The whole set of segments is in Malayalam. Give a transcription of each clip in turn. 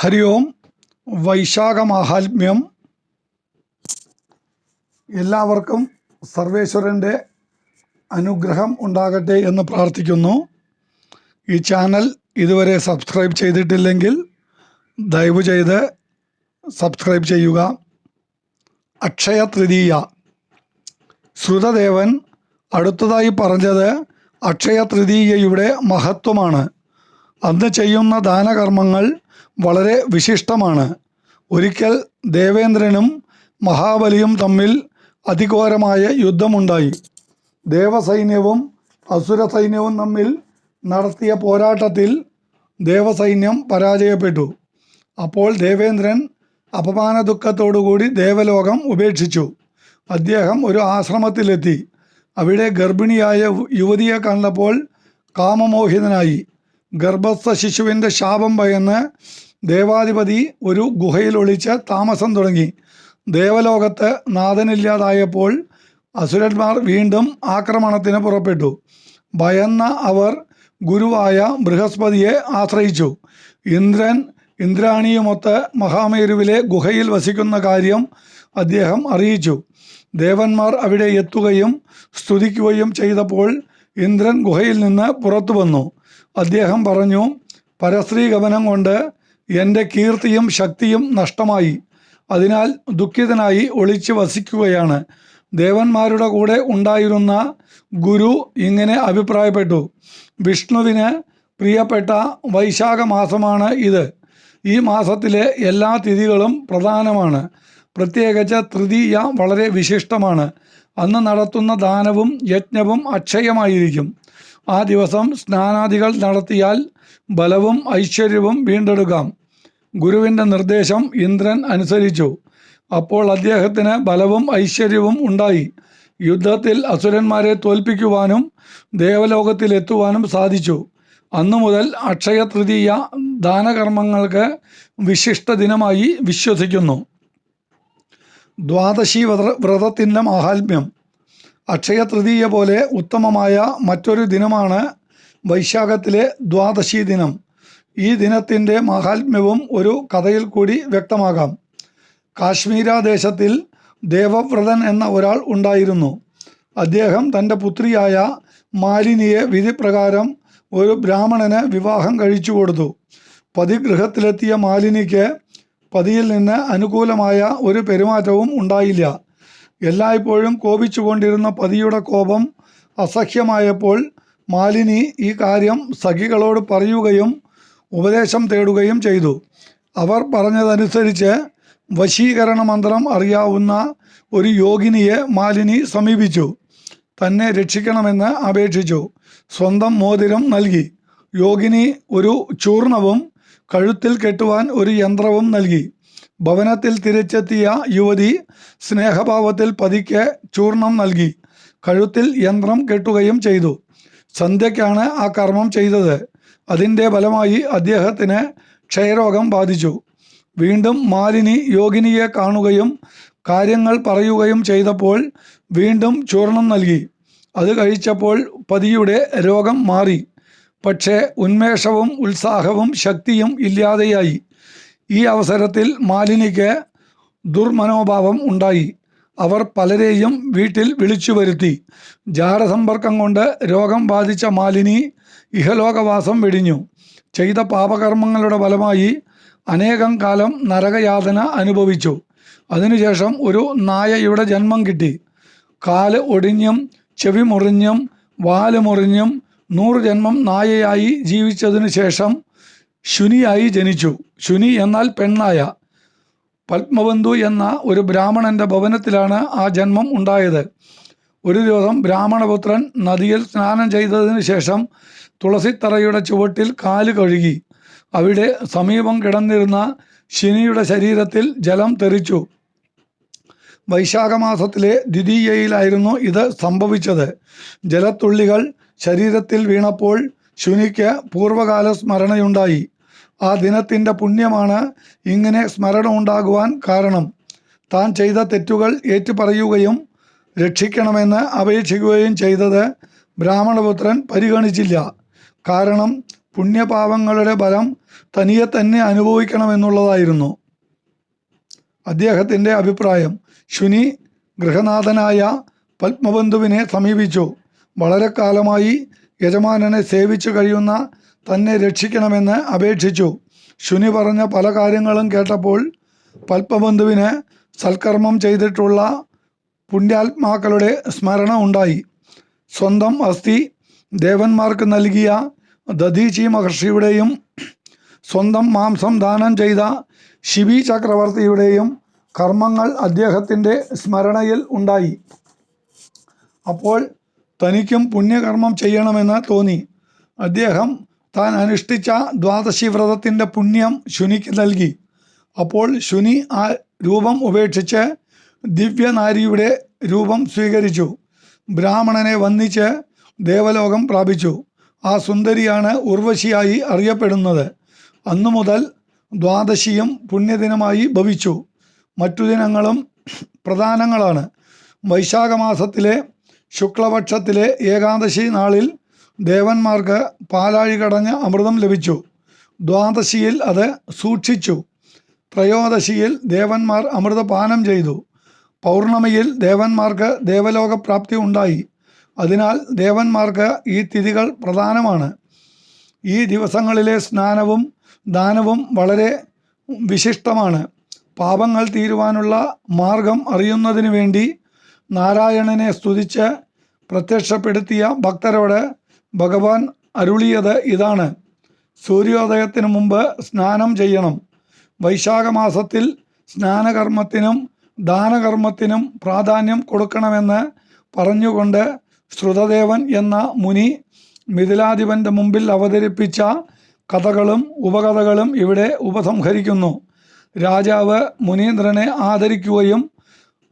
ഹരി ഓം വൈശാഖ മാഹാത്മ്യം എല്ലാവർക്കും സർവേശ്വരന്റെ അനുഗ്രഹം ഉണ്ടാകട്ടെ എന്ന് പ്രാർത്ഥിക്കുന്നു. ഈ ചാനൽ ഇതുവരെ സബ്സ്ക്രൈബ് ചെയ്തിട്ടില്ലെങ്കിൽ ദയവ് ചെയ്ത് സബ്സ്ക്രൈബ് ചെയ്യുക. അക്ഷയ തൃതീയ. ശ്രുതദേവൻ അടുത്തതായി പറഞ്ഞത് അക്ഷയ തൃതീയയുടെ മഹത്വമാണ്. അന്ന് ചെയ്യുന്ന ദാനകർമ്മങ്ങൾ വളരെ വിശിഷ്ടമാണ്. ഒരിക്കൽ ദേവേന്ദ്രനും മഹാബലിയും തമ്മിൽ അതിഘോരമായ യുദ്ധമുണ്ടായി. ദേവസൈന്യവും അസുര സൈന്യവും തമ്മിൽ നടത്തിയ പോരാട്ടത്തിൽ ദേവസൈന്യം പരാജയപ്പെട്ടു. അപ്പോൾ ദേവേന്ദ്രൻ അപമാന ദുഃഖത്തോടുകൂടി ദേവലോകം ഉപേക്ഷിച്ചു. അദ്ദേഹം ഒരു ആശ്രമത്തിലെത്തി. അവിടെ ഗർഭിണിയായ യുവതിയെ കണ്ടപ്പോൾ കാമമോഹിതനായി. ഗർഭസ്ഥ ശിശുവിന്റെ ശാപം ഭയന്ന് ദേവാധിപതി ഒരു ഗുഹയിൽ ഒളിച്ച് താമസം തുടങ്ങി. ദേവലോകത്ത് നാഥനില്ലാതായപ്പോൾ അസുരന്മാർ വീണ്ടും ആക്രമണത്തിന് പുറപ്പെട്ടു. ഭയന്ന അവർ ഗുരുവായ ബൃഹസ്പതിയെ ആശ്രയിച്ചു. ഇന്ദ്രൻ ഇന്ദ്രാണിയുമൊത്ത് മഹാമേരുവിലെ ഗുഹയിൽ വസിക്കുന്ന കാര്യം അദ്ദേഹം അറിയിച്ചു. ദേവന്മാർ അവിടെ എത്തുകയും സ്തുതിക്കുകയും ചെയ്തപ്പോൾ ഇന്ദ്രൻ ഗുഹയിൽ നിന്ന് പുറത്തു വന്നു. അദ്ദേഹം പറഞ്ഞു പരസ്ത്രീ ഗമനം കൊണ്ട് എന്റെ കീർത്തിയും ശക്തിയും നഷ്ടമായി. അതിനാൽ ദുഃഖിതനായി ഒളിച്ചു വസിക്കുകയാണ്. ദേവന്മാരുടെ കൂടെ ഉണ്ടായിരുന്ന ഗുരു ഇങ്ങനെ അഭിപ്രായപ്പെട്ടു. വിഷ്ണുവിന് പ്രിയപ്പെട്ട വൈശാഖ മാസമാണ് ഇത്. ഈ മാസത്തിലെ എല്ലാ തിഥികളും പ്രധാനമാണ്. പ്രത്യേകിച്ച് തൃതീയ വളരെ വിശിഷ്ടമാണ്. അന്ന് നടത്തുന്ന ദാനവും യജ്ഞവും അക്ഷയമായിരിക്കും. ആ ദിവസം സ്നാനാദികൾ നടത്തിയാൽ ബലവും ഐശ്വര്യവും വീണ്ടെടുക്കാം. ഗുരുവിന്റെ നിർദ്ദേശം ഇന്ദ്രൻ അനുസരിച്ചു. അപ്പോൾ അദ്ദേഹത്തിന് ബലവും ഐശ്വര്യവും ഉണ്ടായി. യുദ്ധത്തിൽ അസുരന്മാരെ തോൽപ്പിക്കുവാനും ദേവലോകത്തിലെത്തുവാനും സാധിച്ചു. അന്നു മുതൽ അക്ഷയ തൃതീയ ദാനകർമ്മങ്ങൾക്ക് വിശിഷ്ട ദിനമായി വിശ്വസിക്കുന്നു. ദ്വാദശി വ്രത വ്രതത്തിന്റെ മാഹാത്മ്യം. അക്ഷയ തൃതീയ പോലെ ഉത്തമമായ മറ്റൊരു ദിനമാണ് വൈശാഖത്തിലെ ദ്വാദശി ദിനം. ഈ ദിനത്തിന്റെ മാഹാത്മ്യവും ഒരു കഥയിൽ കൂടി വ്യക്തമാകാം. കാശ്മീര ദേശത്തിൽ ദേവവ്രതൻ എന്ന ഒരാൾ ഉണ്ടായിരുന്നു. അദ്ദേഹം തന്റെ പുത്രിയായ മാലിനിയെ വിധിപ്രകാരം ഒരു ബ്രാഹ്മണന് വിവാഹം കഴിച്ചു കൊടുത്തു. പതിഗൃഹത്തിലെത്തിയ മാലിനിക്ക് പതിയിൽ നിന്ന് അനുകൂലമായ ഒരു പെരുമാറ്റവും ഉണ്ടായില്ല. എല്ലായ്പ്പോഴും കോപിച്ചുകൊണ്ടിരുന്ന പതിയുടെ കോപം അസഹ്യമായപ്പോൾ മാലിനി ഈ കാര്യം സഖികളോട് പറയുകയും ഉപദേശം തേടുകയും ചെയ്തു. അവർ പറഞ്ഞതനുസരിച്ച് വശീകരണ മന്ത്രം അറിയാവുന്ന ഒരു യോഗിനിയെ മാലിനി സമീപിച്ചു. തന്നെ രക്ഷിക്കണമെന്ന് അപേക്ഷിച്ചു. സ്വന്തം മോതിരം നൽകി. യോഗിനി ഒരു ചൂർണവും കഴുത്തിൽ കെട്ടുവാൻ ഒരു യന്ത്രവും നൽകി. ഭവനത്തിൽ തിരിച്ചെത്തിയ യുവതി സ്നേഹഭാവത്തിൽ പതിക്ക് ചൂർണം നൽകി. കഴുത്തിൽ യന്ത്രം കെട്ടുകയും ചെയ്തു. സന്ധ്യയ്ക്കാണ് ആ കർമ്മം ചെയ്തത്. അതിന്റെ ഫലമായി അദ്ദേഹത്തിന് ക്ഷയരോഗം ബാധിച്ചു. വീണ്ടും മാലിനി യോഗിനിയെ കാണുകയും കാര്യങ്ങൾ പറയുകയും ചെയ്തപ്പോൾ വീണ്ടും ചൂർണം നൽകി. അത് കഴിച്ചപ്പോൾ പതിയുടെ രോഗം മാറി. പക്ഷേ ഉന്മേഷവും ഉത്സാഹവും ശക്തിയും ഇല്ലാതെയായി. ഈ അവസരത്തിൽ മാലിനിക്ക് ദുർമനോഭാവം ഉണ്ടായി. അവർ പലരെയും വീട്ടിൽ വിളിച്ചു വരുത്തി. ജാരസമ്പർക്കം കൊണ്ട് രോഗം ബാധിച്ച മാലിനി ഇഹലോകവാസം വെടിഞ്ഞു. ചെയ്ത പാപകർമ്മങ്ങളുടെ ഫലമായി അനേകം കാലം നരകയാതന അനുഭവിച്ചു. അതിനുശേഷം ഒരു നായയുടെ ജന്മം കിട്ടി. കാൽ ഒടിഞ്ഞും ചെവി മുറിഞ്ഞും വാൽ മുറിഞ്ഞും നൂറ് ജന്മം നായയായി ജീവിച്ചതിനു ശേഷം ശുനിയായി ജനിച്ചു. ശുനി എന്നാൽ പെണ്ണായ. പത്മബന്ധു എന്ന ഒരു ബ്രാഹ്മണന്റെ ഭവനത്തിലാണ് ആ ജന്മം ഉണ്ടായത്. ഒരു ദിവസം ബ്രാഹ്മണപുത്രൻ നദിയിൽ സ്നാനം ചെയ്തതിനു ശേഷം തുളസിത്തറയുടെ ചുവട്ടിൽ കാൽ കഴുകി. അവിടെ സമീപം കിടന്നിരുന്ന ശനിയുടെ ശരീരത്തിൽ ജലം തെറിച്ചു. വൈശാഖമാസത്തിലെ ദ്വിതീയയിലായിരുന്നു ഇത് സംഭവിച്ചത്. ജലത്തുള്ളികൾ ശരീരത്തിൽ വീണപ്പോൾ ശുനിക്ക് പൂർവകാല സ്മരണയുണ്ടായി. ആ ദിനത്തിന്റെ പുണ്യമാണ് ഇങ്ങനെ സ്മരണ ഉണ്ടാകുവാൻ കാരണം. താൻ ചെയ്ത തെറ്റുകൾ ഏറ്റുപറയുകയും രക്ഷിക്കണമെന്ന് അപേക്ഷിക്കുകയും ചെയ്തത് ബ്രാഹ്മണപുത്രൻ പരിഗണിച്ചില്ല. കാരണം പുണ്യപാപങ്ങളുടെ ബലം തനിയെ തന്നെ അനുഭവിക്കണമെന്നുള്ളതായിരുന്നു. അദ്ദേഹത്തിന്റെ അഭിപ്രായം. ശുനി ഗൃഹനാഥനായ പത്മബന്ധുവിനെ സമീപിച്ചു. വളരെ കാലമായി യജമാനനെ സേവിച്ചു കഴിയുന്ന തന്നെ രക്ഷിക്കണമെന്ന് അപേക്ഷിച്ചു. ശുനി പറഞ്ഞ പല കാര്യങ്ങളും കേട്ടപ്പോൾ പത്മബന്ധുവിന് സൽക്കർമ്മം ചെയ്തിട്ടുള്ള പുണ്യാത്മാക്കളുടെ സ്മരണ ഉണ്ടായി. സ്വന്തം അസ്ഥി ദേവന്മാർക്ക് നൽകിയ ദധീചി മഹർഷിയുടെയും സ്വന്തം മാംസം ദാനം ചെയ്ത ശിബി ചക്രവർത്തിയുടെയും കർമ്മങ്ങൾ അദ്ദേഹത്തിന്റെ സ്മരണയിൽ ഉണ്ടായി. അപ്പോൾ തനിക്കും പുണ്യകർമ്മം ചെയ്യണമെന്ന് തോന്നി. അദ്ദേഹം താൻ അനുഷ്ഠിച്ച ദ്വാദശി വ്രതത്തിന്റെ പുണ്യം ശുനിക്ക് നൽകി. അപ്പോൾ ശുനി ആ രൂപം ഉപേക്ഷിച്ച് ദിവ്യനാരിയുടെ രൂപം സ്വീകരിച്ചു. ബ്രാഹ്മണനെ വന്ദിച്ച് ദേവലോകം പ്രാപിച്ചു. ആ സുന്ദരിയാണ് ഉർവശിയായി അറിയപ്പെടുന്നത്. അന്നു മുതൽ ദ്വാദശിയും പുണ്യദിനമായി ഭവിച്ചു. മറ്റു ദിനങ്ങളും പ്രധാനങ്ങളാണ്. വൈശാഖ മാസത്തിലെ ശുക്ലപക്ഷത്തിലെ ഏകാദശി നാളിൽ ദേവന്മാർക്ക് പാലാഴി കടഞ്ഞ് അമൃതം ലഭിച്ചു. ദ്വാദശിയിൽ അത് സൂക്ഷിച്ചു. ത്രയോദശിയിൽ ദേവന്മാർ അമൃതപാനം ചെയ്തു. പൗർണമിയിൽ ദേവന്മാർക്ക് ദേവലോകപ്രാപ്തി ഉണ്ടായി. അതിനാൽ ദേവന്മാർക്ക് ഈ തിഥികൾ പ്രധാനമാണ്. ഈ ദിവസങ്ങളിലെ സ്നാനവും ദാനവും വളരെ വിശിഷ്ടമാണ്. പാപങ്ങൾ തീരുവാനുള്ള മാർഗം അറിയുന്നതിന് വേണ്ടി നാരായണനെ സ്തുതിച്ച് പ്രത്യക്ഷപ്പെടുത്തിയ ഭക്തരോട് ഭഗവാൻ അരുളിയത് ഇതാണ്. സൂര്യോദയത്തിന് മുമ്പ് സ്നാനം ചെയ്യണം. വൈശാഖ മാസത്തിൽ സ്നാനകർമ്മത്തിനും ദാനകർമ്മത്തിനും പ്രാധാന്യം കൊടുക്കണമെന്ന് പറഞ്ഞുകൊണ്ട് ശ്രുതദേവൻ എന്ന മുനി മിഥിലാധിപന്റെ മുമ്പിൽ അവതരിപ്പിച്ച കഥകളും ഉപകഥകളും ഇവിടെ ഉപസംഹരിക്കുന്നു. രാജാവ് മുനീന്ദ്രനെ ആദരിക്കുകയും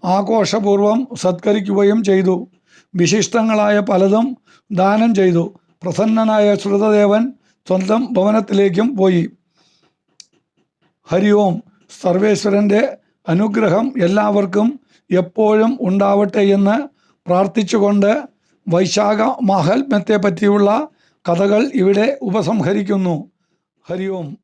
ആഘോഷപൂർവം സത്കരിക്കുകയും ചെയ്തു. വിശിഷ്ടങ്ങളായ പലതും ദാനം ചെയ്തു. പ്രസന്നനായ ശ്രുതദേവൻ സ്വന്തം ഭവനത്തിലേക്കും പോയി. ഹരി ഓം. സർവേശ്വരന്റെ അനുഗ്രഹം എല്ലാവർക്കും എപ്പോഴും ഉണ്ടാവട്ടെ എന്ന് പ്രാർത്ഥിച്ചുകൊണ്ട് വൈശാഖ മാഹാത്മ്യത്തെ പറ്റിയുള്ള കഥകൾ ഇവിടെ ഉപസംഹരിക്കുന്നു. ഹരി ഓം.